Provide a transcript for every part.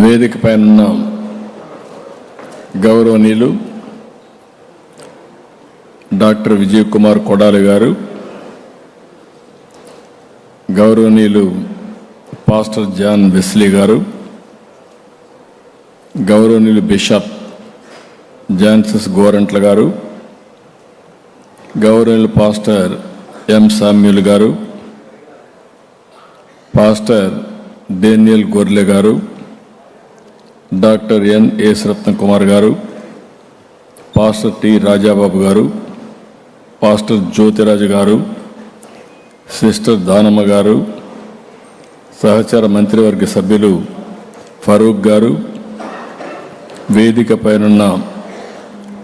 వేదిక పైన ఉన్న గౌరవనీయులు డాక్టర్ విజయ్ కుమార్ కొడాలి గారు గౌరవనీయులు పాస్టర్ జాన్ వెస్లీ గారు గౌరవనీయులు బిషప్ జాన్సస్ గోరంట్ల గారు గౌరవనీయులు పాస్టర్ ఎం సామ్యుల్ గారు పాస్టర్ డేనియల్ గొర్లె గారు డాక్టర్ ఎన్ ఎస్ రత్నకుమార్ గారు పాస్టర్ టి రాజాబాబు గారు పాస్టర్ జ్యోతిరాజు గారు సిస్టర్ దానమ్మ గారు సహచార మంత్రివర్గ సభ్యులు ఫరూక్ గారు వేదిక పైనున్న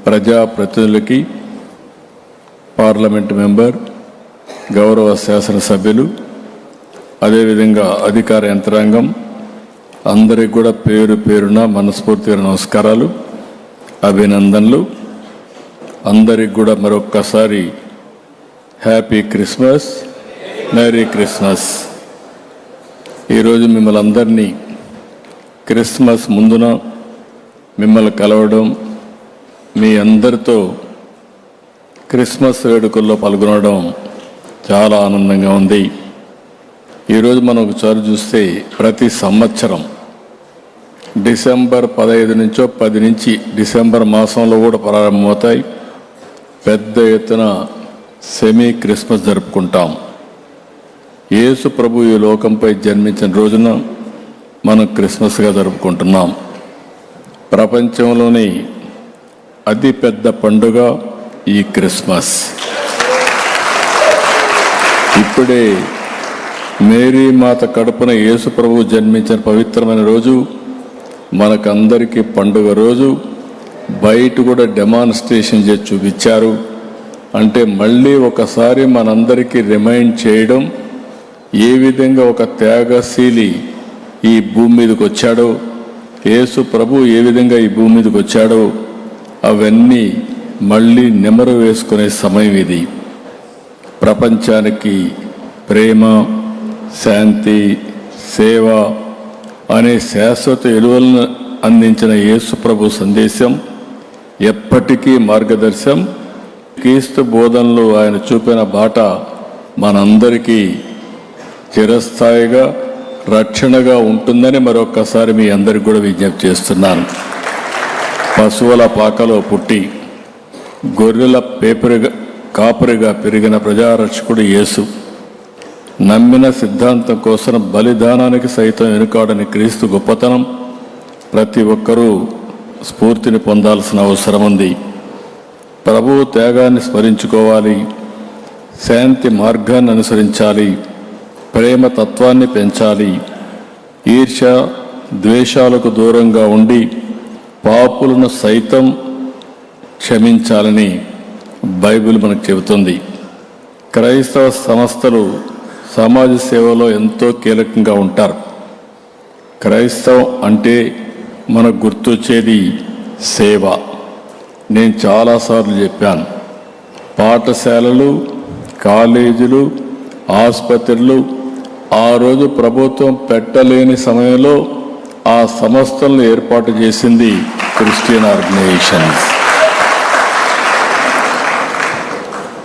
ప్రజాప్రతినిధులకి పార్లమెంట్ మెంబర్ గౌరవ శాసనసభ్యులు అదేవిధంగా అధికార యంత్రాంగం అందరికి కూడా పేరు పేరున మనస్ఫూర్తిగా నమస్కారాలు అభినందనలు. అందరికి కూడా మరొక్కసారి హ్యాపీ క్రిస్మస్ మేరీ క్రిస్మస్. ఈరోజు మిమ్మల్ని అందరినీ క్రిస్మస్ ముందున మిమ్మల్ని కలవడం మీ అందరితో క్రిస్మస్ వేడుకల్లో పాల్గొనడం చాలా ఆనందంగా ఉంది. ఈరోజు మనం ఒకసారి చూస్తే ప్రతి సంవత్సరం డిసెంబర్ పదహైదు నుంచో పది నుంచి డిసెంబర్ మాసంలో కూడా ప్రారంభమవుతాయి. పెద్ద ఎత్తున సెమీ క్రిస్మస్ జరుపుకుంటాం. యేసు ప్రభు ఈ లోకంపై జన్మించిన రోజున మనం క్రిస్మస్గా జరుపుకుంటున్నాం. ప్రపంచంలోని అతిపెద్ద పండుగ ఈ క్రిస్మస్. ఇప్పుడే మేరీ మాత కడుపున యేసు ప్రభు జన్మించిన పవిత్రమైన రోజు. మనకందరికీ పండుగ రోజు బయట కూడా డెమాన్స్ట్రేషన్ చేసి చూపించారు. అంటే మళ్ళీ ఒకసారి మనందరికీ రిమైండ్ చేయడం ఏ విధంగా ఒక త్యాగశీలి ఈ భూమి మీదకి వచ్చాడో యేసు ప్రభు ఏ విధంగా ఈ భూమి మీదకి వచ్చాడో అవన్నీ మళ్ళీ నెమరు వేసుకునే సమయం ఇది. ప్రపంచానికి ప్రేమ శాంతి సేవ అనే శాశ్వత ఎరువులను అందించిన యేసు ప్రభు సందేశం ఎప్పటికీ మార్గదర్శం. క్రీస్తు బోధనలు ఆయన చూపిన బాట మనందరికీ చిరస్థాయిగా రక్షణగా ఉంటుందని మరొక్కసారి మీ అందరికి కూడా విజ్ఞప్తి చేస్తున్నాను. పశువుల పాకలో పుట్టి గొర్రెల పేపరిగా కాపరిగా పెరిగిన ప్రజారక్షకుడు యేసు. నమ్మిన సిద్ధాంతం కోసం బలిదానానికి సైతం వెనుకాడని క్రీస్తు గొప్పతనం. ప్రతి ఒక్కరూ స్ఫూర్తిని పొందాల్సిన అవసరం ఉంది. ప్రభువు త్యాగాన్ని స్మరించుకోవాలి. శాంతి మార్గాన్ని అనుసరించాలి. ప్రేమ తత్వాన్ని పెంచాలి. ఈర్ష ద్వేషాలకు దూరంగా ఉండి పాపులను సైతం క్షమించాలని బైబిల్ మనకు చెబుతుంది. క్రైస్తవ సంస్థలు సమాజ సేవలో ఎంతో కీలకంగా ఉంటారు. క్రైస్తవం అంటే మనకు గుర్తొచ్చేది సేవ. నేను చాలాసార్లు చెప్పాను. పాఠశాలలు కాలేజీలు ఆసుపత్రులు ఆ రోజు ప్రభుత్వం పెట్టలేని సమయంలో ఆ సంస్థలను ఏర్పాటు చేసింది క్రిస్టియన్ ఆర్గనైజేషన్స్.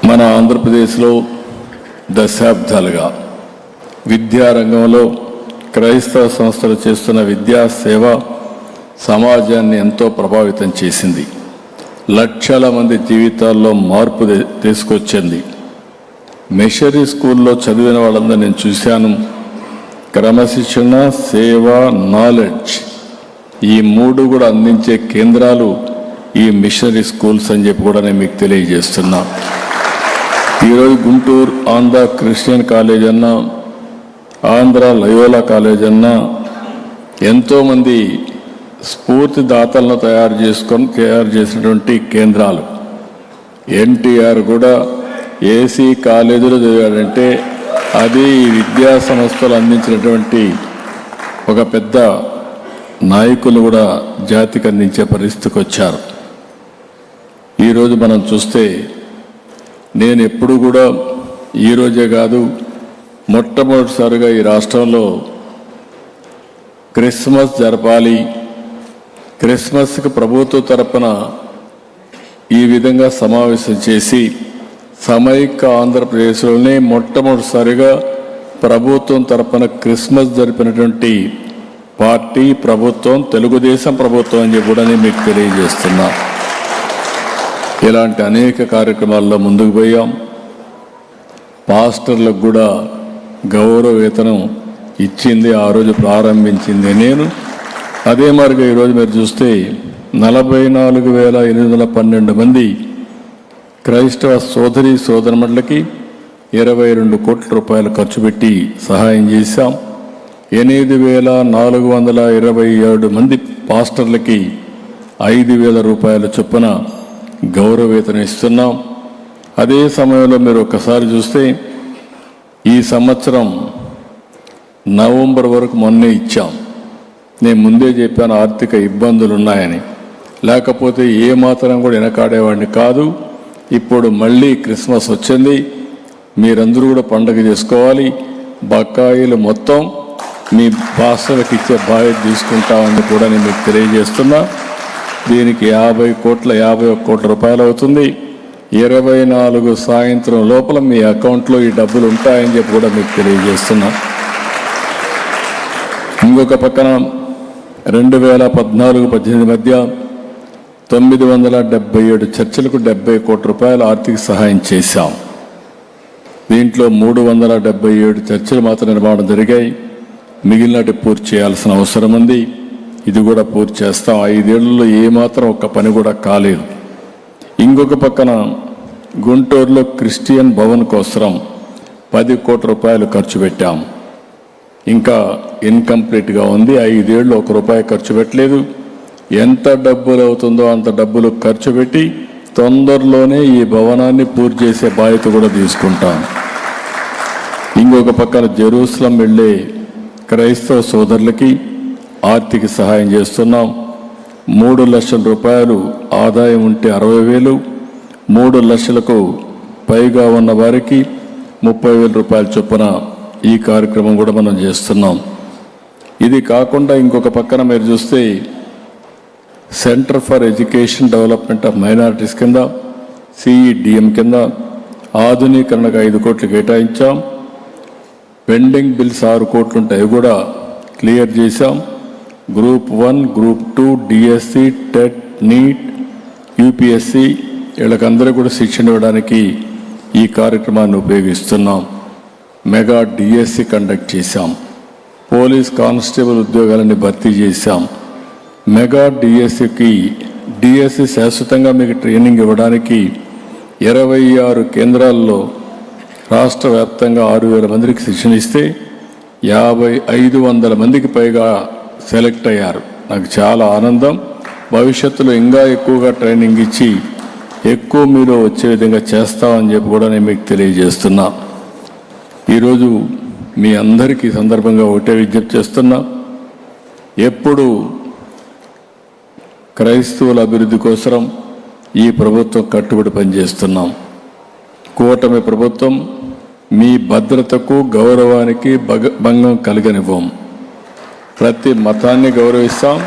మన ఆంధ్రప్రదేశ్లో దశాబ్దాలుగా విద్యారంగంలో క్రైస్తవ సంస్థలు చేస్తున్న విద్యా సేవ సమాజాన్ని ఎంతో ప్రభావితం చేసింది. లక్షల మంది జీవితాల్లో మార్పు తీసుకొచ్చింది. మిషనరీ స్కూల్లో చదివిన వాళ్ళందరూ నేను చూశాను. క్రమశిక్షణ సేవ నాలెడ్జ్ ఈ మూడు కూడా అందించే కేంద్రాలు ఈ మిషనరీ స్కూల్స్ అని చెప్పి కూడా నేను మీకు తెలియజేస్తున్నాను ఈరోజు గుంటూరు ఆంధ్ర క్రిస్టియన్ కాలేజ్ అన్నా ఆంధ్ర లయోలా కాలేజ్ అన్నా ఎంతోమంది స్ఫూర్తిదాతలను తయారు చేసుకొని తయారు చేసినటువంటి కేంద్రాలు. ఎన్టీఆర్ కూడా ఏసీ కాలేజీలో చదివాడంటే అది ఈ విద్యా సంస్థలు అందించినటువంటి ఒక పెద్ద నాయకులు కూడా జాతికి అందించే పరిస్థితికి వచ్చారు. ఈరోజు మనం చూస్తే నేను ఎప్పుడు కూడా ఈరోజే కాదు మొట్టమొదటిసారిగా ఈ రాష్ట్రంలో క్రిస్మస్ జరపాలి. క్రిస్మస్కి ప్రభుత్వ తరపున ఈ విధంగా సమావేశం చేసి సమైక్య ఆంధ్రప్రదేశ్లోనే మొట్టమొదటిసారిగా ప్రభుత్వం తరపున క్రిస్మస్ జరిపినటువంటి పార్టీ ప్రభుత్వం తెలుగుదేశం ప్రభుత్వం అని చెప్పి కూడా నేను మీకు తెలియజేస్తున్నా. ఇలాంటి అనేక కార్యక్రమాల్లో ముందుకు పోయాం. పాస్టర్లకు కూడా గౌరవ వేతనం ఇచ్చింది ఆ రోజు ప్రారంభించింది నేను. అదే మరిగా ఈరోజు మీరు చూస్తే నలభై నాలుగు వేల ఎనిమిది వందల పన్నెండు మంది క్రైస్తవ సోదరి సోదరమట్లకి ఇరవై రెండు కోట్ల రూపాయలు ఖర్చు పెట్టి సహాయం చేశాం. ఎనిమిది వేల నాలుగు వందల ఇరవై ఏడు మంది పాస్టర్లకి ఐదు వేల రూపాయల చొప్పున గౌరవ ఇస్తున్నాం అదే సమయంలో మీరు ఒక్కసారి చూస్తే ఈ సంవత్సరం నవంబర్ వరకు మొన్నే ఇచ్చాం. నేను ముందే చెప్పాను ఆర్థిక ఇబ్బందులు ఉన్నాయని లేకపోతే ఏ మాత్రం కూడా వెనకాడేవాడిని కాదు. ఇప్పుడు మళ్ళీ క్రిస్మస్ వచ్చింది. మీరందరూ కూడా పండగ చేసుకోవాలి. బకాయిలు మొత్తం మీ భాషలకు ఇచ్చే బాధ్యత తీసుకుంటామని కూడా నేను మీకు తెలియజేస్తున్నా. దీనికి యాభై కోట్ల యాభై ఒక్క కోట్ల రూపాయలు అవుతుంది. ఇరవై నాలుగు సాయంత్రం లోపల మీ అకౌంట్లో ఈ డబ్బులు ఉంటాయని చెప్పి కూడా మీకు తెలియజేస్తున్నా. ఇంకొక పక్కన రెండు వేల పద్నాలుగు పద్దెనిమిది మధ్య తొమ్మిది వందల డెబ్బై ఏడు చర్చలకు డెబ్బై కోట్ల రూపాయలు ఆర్థిక సహాయం చేశాం. దీంట్లో మూడు వందల డెబ్బై ఏడు చర్చలు మాత్రం నిర్మాణం జరిగాయి. మిగిలినటి పూర్తి చేయాల్సిన అవసరం ఉంది. ఇది కూడా పూర్తి చేస్తాం. ఐదేళ్ళలో ఏమాత్రం ఒక్క పని కూడా కాలేదు. ఇంకొక పక్కన గుంటూరులో క్రిస్టియన్ భవన్ కోసం పది కోట్ల రూపాయలు ఖర్చు పెట్టాం. ఇంకా ఇన్కంప్లీట్గా ఉంది. ఐదేళ్ళు ఒక రూపాయి ఖర్చు పెట్టలేదు. ఎంత డబ్బులు అవుతుందో అంత డబ్బులు ఖర్చు పెట్టి తొందరలోనే ఈ భవనాన్ని పూర్తి చేసే బాధ్యత కూడా తీసుకుంటాం. ఇంకొక పక్కన జెరూసలం వెళ్ళే క్రైస్తవ సోదరులకి ఆర్థిక సహాయం చేస్తున్నాం. మూడు లక్షల రూపాయలు ఆదాయం ఉంటే అరవై వేలు. మూడు లక్షలకు పైగా ఉన్న వారికి ముప్పై వేల రూపాయల చొప్పున ఈ కార్యక్రమం కూడా మనం చేస్తున్నాం. ఇది కాకుండా ఇంకొక పక్కన మీరు చూస్తే centre for education development of minorities కింద సిఈడిఎం కింద ఆధునీకరణకు ఐదు కోట్లు కేటాయించాం. పెండింగ్ బిల్స్ ఆరు కోట్లు ఉంటాయి కూడా క్లియర్ చేశాం. Group one group two DSC TET NEET UPSC వీళ్ళకందరూ కూడా శిక్షణ ఇవ్వడానికి ఈ కార్యక్రమాన్ని ఉపయోగిస్తున్నాం. మెగా డిఎస్సి కండక్ట్ చేశాం. పోలీస్ కానిస్టేబుల్ ఉద్యోగాలని భర్తీ చేశాం. మెగా డిఎస్సికి డిఎస్సి శాశ్వతంగా మీకు ట్రైనింగ్ ఇవ్వడానికి ఇరవై ఆరు కేంద్రాల్లో రాష్ట్ర వ్యాప్తంగా ఆరు వేల మందికి శిక్షణ ఇస్తే యాభై ఐదు వందల మందికి పైగా సెలెక్ట్ అయ్యారు. నాకు చాలా ఆనందం. భవిష్యత్తులో ఇంకా ఎక్కువగా ట్రైనింగ్ ఇచ్చి ఎక్కువ మీరు వచ్చే విధంగా చేస్తామని చెప్పి కూడా నేను మీకు తెలియజేస్తున్నా. ఈరోజు మీ అందరికీ సందర్భంగా ఒకటే విజ్ఞప్తి చేస్తున్నా. ఎప్పుడు క్రైస్తవుల అభివృద్ధి కోసం ఈ ప్రభుత్వం కట్టుబడి పనిచేస్తున్నాం. కూటమి ప్రభుత్వం మీ భద్రతకు గౌరవానికి భగ భంగం కలగనివ్వం. ప్రతి మతాన్ని గౌరవిస్తాం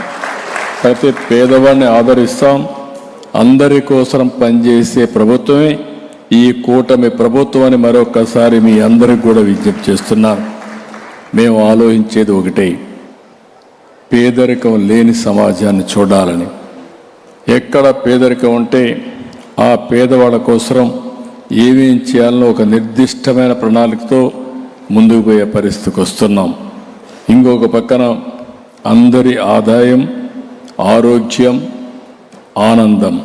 ప్రతి పేదవాడిని ఆదరిస్తాం. అందరి కోసం పనిచేసే ప్రభుత్వమే ఈ కూటమి ప్రభుత్వం అని మరొకసారి మీ అందరికి కూడా విజ్ఞప్తి చేస్తున్నాను మేము ఆలోచించేది ఒకటే పేదరికం లేని సమాజాన్ని చూడాలని. ఎక్కడ పేదరికం ఉంటే ఆ పేదవాళ్ళ కోసం ఏమేం చేయాలనో ఒక నిర్దిష్టమైన ప్రణాళికతో ముందుకు పోయే పరిస్థితికి వస్తున్నాం. ఇంకొక పక్కన అందరి ఆదాయం ఆరోగ్యం ఆనందం.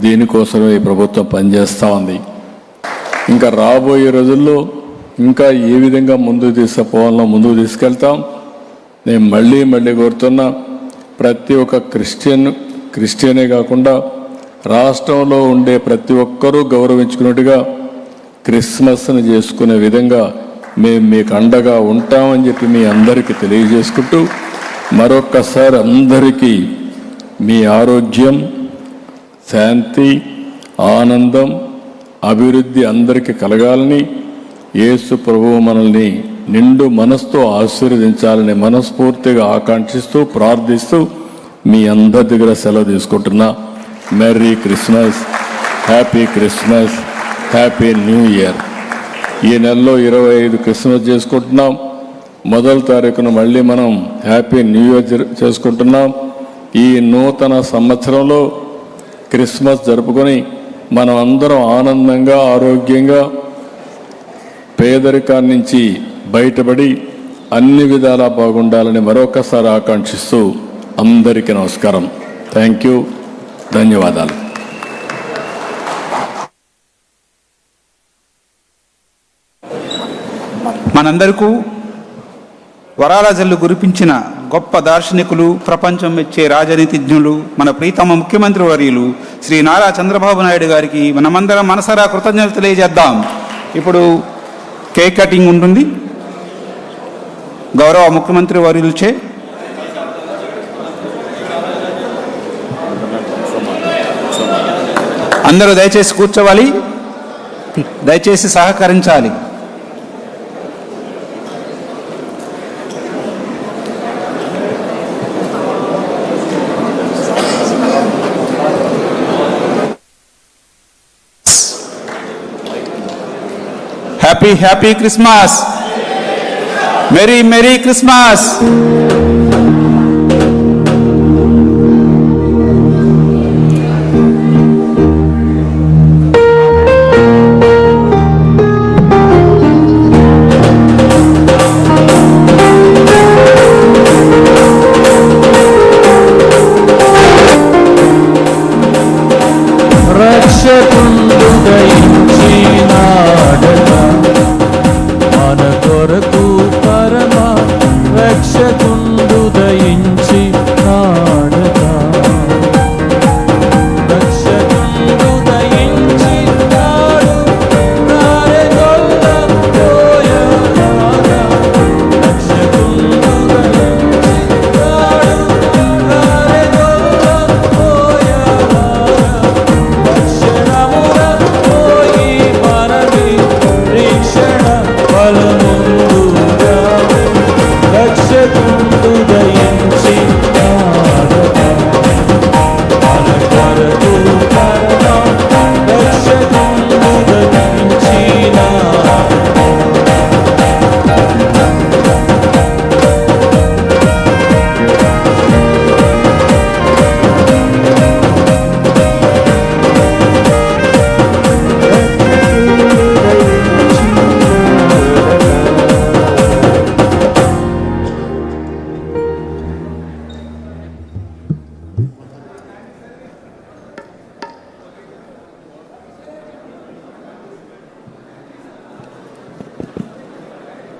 దీనికోసమే ఈ ప్రభుత్వం పనిచేస్తూ ఉంది. ఇంకా రాబోయే రోజుల్లో ఇంకా ఏ విధంగా ముందుకు తీసుకుపోవాలో ముందుకు తీసుకెళ్తాం. నేను మళ్ళీ మళ్ళీ కోరుతున్నా ప్రతి ఒక్క క్రిస్టియన్ క్రిస్టియనే కాకుండా రాష్ట్రంలో ఉండే ప్రతి ఒక్కరూ గౌరవించుకున్నట్టుగా క్రిస్మస్ని చేసుకునే విధంగా మేము మీకు అండగా ఉంటామని చెప్పి మీ అందరికీ తెలియజేసుకుంటూ మరొక్కసారి అందరికీ మీ ఆరోగ్యం శాంతి ఆనందం అభివృద్ధి అందరికీ కలగాలని యేసు ప్రభువు మనల్ని నిండు మనసుతో ఆశీర్వదించాలని మనస్ఫూర్తిగా ఆకాంక్షిస్తూ ప్రార్థిస్తూ మీ అందరి దగ్గర సెలవు తీసుకుంటున్నా. Merry Christmas happy Christmas happy new year. ఈ నెలలో ఇరవై ఐదు క్రిస్మస్ చేసుకుంటున్నాం. మొదటి తారీఖున మళ్ళీ మనం హ్యాపీ న్యూ ఇయర్ చేసుకుంటున్నాం. ఈ నూతన సంవత్సరంలో క్రిస్మస్ జరుపుకొని మనం అందరం ఆనందంగా ఆరోగ్యంగా పేదరికాన్ని నుంచి బయటపడి అన్ని విధాలా బాగుండాలని మరొకసారి ఆకాంక్షిస్తూ అందరికీ నమస్కారం. Thank you. ధన్యవాదాలు. మనందరకు వరాల జల్లు గురిపించిన గొప్ప దార్శనికులు ప్రపంచం మెచ్చే రాజనీతిజ్ఞులు మన ప్రీతమ ముఖ్యమంత్రి వర్యులు శ్రీ నారా చంద్రబాబు నాయుడు గారికి మనమందరం మనసరా కృతజ్ఞతలు తెలియజేద్దాం. ఇప్పుడు కేక్ కటింగ్ ఉంటుంది. గౌరవ ముఖ్యమంత్రి వర్యులచే. అందరూ దయచేసి కూర్చోవాలి. దయచేసి సహకరించాలి. Happy happy Christmas merry merry Christmas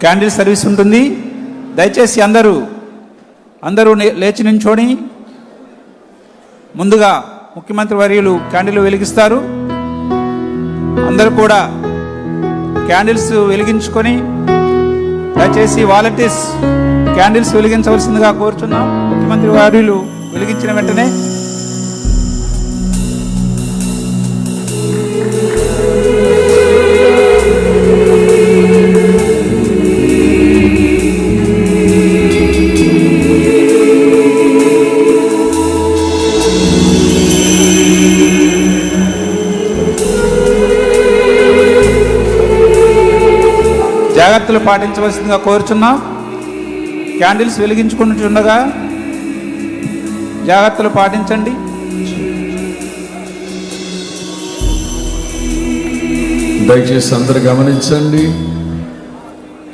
candle service ఉంటుంది. దయచేసి అందరూ అందరూ లేచి నించోని. ముందుగా ముఖ్యమంత్రి వర్యులు క్యాండిల్ వెలిగిస్తారు. అందరూ కూడా క్యాండిల్స్ వెలిగించుకొని దయచేసి వాలంటీర్స్ క్యాండిల్స్ వెలిగించవలసిందిగా కోరుచున్నాం. ముఖ్యమంత్రి వర్యులు వెలిగించిన వెంటనే జాగ్రత్తలు పాటించవలసిందిగా కోరుచున్నాం. క్యాండిల్స్ వెలిగించుకుంటుండగా జాగ్రత్తలు పాటించండి. దయచేసి అందరు గమనించండి.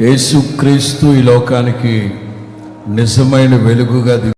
యేసుక్రీస్తు ఈ లోకానికి నిజమైన వెలుగుగా